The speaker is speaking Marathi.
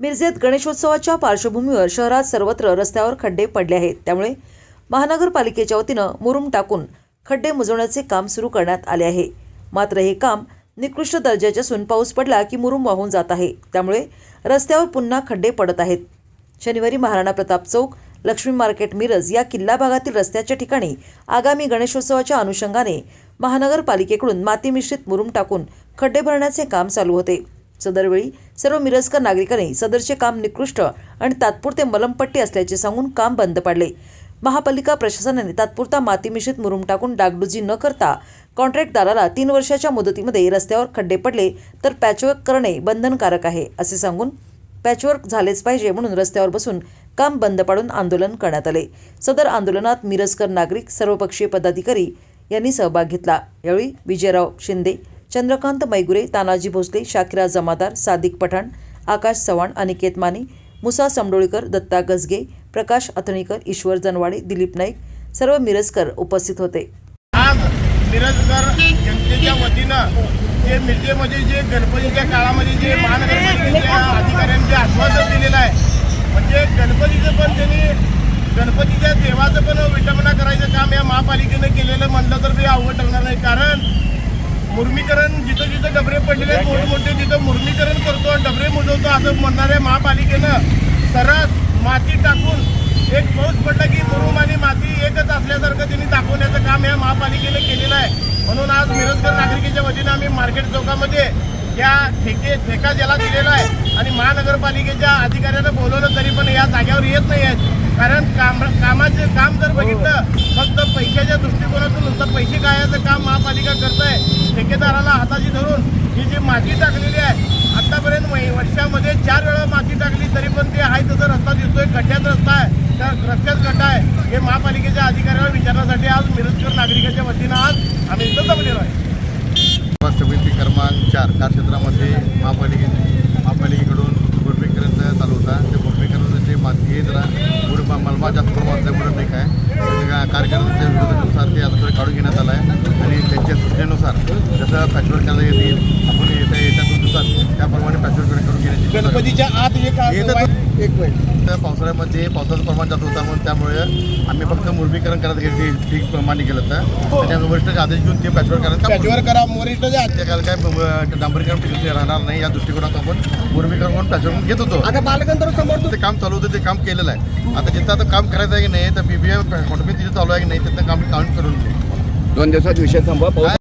मिरजेत गणेशोत्सवाच्या पार्श्वभूमीवर शहरात सर्वत्र रस्त्यावर खड्डे पडले आहेत. त्यामुळे महानगरपालिकेच्या वतीनं मुरुम टाकून खड्डे मुजवण्याचे काम सुरू करण्यात आले आहे. मात्र हे काम निकृष्ट दर्जाचे असून पाऊस पडला की मुरुम वाहून जात आहे. त्यामुळे रस्त्यावर पुन्हा खड्डे पडत आहेत. शनिवारी महाराणा प्रताप चौक लक्ष्मी मार्केट मिरज या किल्ला भागातील रस्त्याच्या ठिकाणी आगामी गणेशोत्सवाच्या अनुषंगाने महानगरपालिकेकडून माती मिश्रित मुरुम टाकून खड्डे भरण्याचे काम चालू होते. सदरवेळी सर्व मिरजकर नागरिकांनी सदरचे काम निकृष्ट आणि तात्पुरते मलमपट्टी असल्याचे सांगून काम बंद पाडले. महापालिका प्रशासनाने तात्पुरता माती मिश्रित मुरुम टाकून डागडुजी न करता कॉन्ट्रॅक्टदाराला तीन वर्षाच्या मुदतीमध्ये रस्त्यावर खड्डे पडले तर पॅचवर्क करणे बंधनकारक आहे असे सांगून पॅचवर्क झालेच पाहिजे म्हणून रस्त्यावर बसून काम बंद पाडून आंदोलन करण्यात आले. सदर आंदोलनात मिरजकर नागरिक सर्वपक्षीय पदाधिकारी यांनी सहभाग घेतला. यावेळी विजयराव शिंदे चंद्रकांत मैगुरे तानाजी भोसले शाकिरा जमादार सादिक पठाण आकाश चव्हाण अनिकेत माने मुसा समडोळीकर दत्ता गजगे प्रकाश अथणीकर ईश्वर जनवाडे दिलीप नाईक सर्व मिरजकर उपस्थित होते. आज मिरजकर जनतेच्या वतीनं जे मिरजेमध्ये जे गणपतीच्या काळामध्ये जे महानगरपालिकेच्या अधिकाऱ्यांनी जे आश्वासन दिलेलं आहे म्हणजे गणपतीचं पण त्यांनी गणपतीच्या देवाचं पण विटंबना करायचं काम या महापालिकेनं केलेलं म्हणलं तर ते अवघड ठरणार नाही. कारण मुर्मीकरण जिथं जिथं डबरे पडलेले आहेत मोठमोठे तिथं मुर्मीकरण करतो आणि डबरे मुजवतो असं म्हणणाऱ्या महापालिकेनं सरस माती टाकून एक पाऊस पडला की मुरुम आणि माती एकच असल्यासारखं त्यांनी दाखवण्याचं काम या महापालिकेनं केलेलं आहे. म्हणून आज मिरजकर नागरिकेच्या वतीनं आम्ही मार्केट चौकामध्ये या ठेके ठेका ज्याला दिलेला आहे आणि महानगरपालिकेच्या अधिकाऱ्यांना बोलवलं तरी पण या जाग्यावर येत नाही आहेत. कारण काम कामाचे काम पैसे कायाचं काम महापालिका करत आहे ठेकेदाराला हाताशी धरून ही जी माती टाकलेली आहे आतापर्यंत वर्षामध्ये चार वेळा माती टाकली तरी पण ते आहे तसं रस्ता दिसतोय खड्ड्यात रस्ता आहे. त्या रस्त्यात खड्डा आहे. हे महापालिकेच्या अधिकाऱ्याला विचारण्यासाठी आज मिरजकर नागरिकाच्या वतीनं आज आम्ही इथं जमलेलो आहे. समिती क्रमांक चार कार्यक्षेत्रामध्ये महापालिके महापालिकेकडून भूमिकरण चालू होता. त्या भूमिकरणाचे माती येत जरा पुढे जास्त प्रमाणात असल्यामुळे नाही काय त्याच्या कार्यक्रमाच्या विरोधानुसार ते आता काढून घेण्यात आलं आहे. आणि त्यांच्या सूचनेनुसार जसं पॅचवर्क करता येतील आपण येत्या येत्या दोन दिवसात त्याप्रमाणे पॅचवर्क करून घेण्याची सूचना करतो. गणपतीच्या आत हे काम एक मिनिट. त्या पावसाळ्यामध्ये पावसाचं प्रमाण जास्त होता म्हणून त्यामुळे आम्ही फक्त मुर्मीकरण करत घेतली ठीक मान्य केलं होतं. त्याच्यामुळे वरिष्ठ आदेश घेऊन ते पॅचवर्क करायचं काम त्याच्यावर करा वरिष्ठाच्या काल काय डांबरीकरण टिकून राहणार नाही या दृष्टिकोनात आपण मुरमीकरण म्हणून पॅचवरून घेत होतो. आता बालकांतर समोर ते काम चालू होतं ते काम केलेलं आहे. आता जिथं आता काम करायचं आहे की नाही तर बीबीएम कॉन्ट्रिब्युट तिथे चालू आहे की नाही तिथं काम काउंट करून. दोन दिवसात विषय पाऊस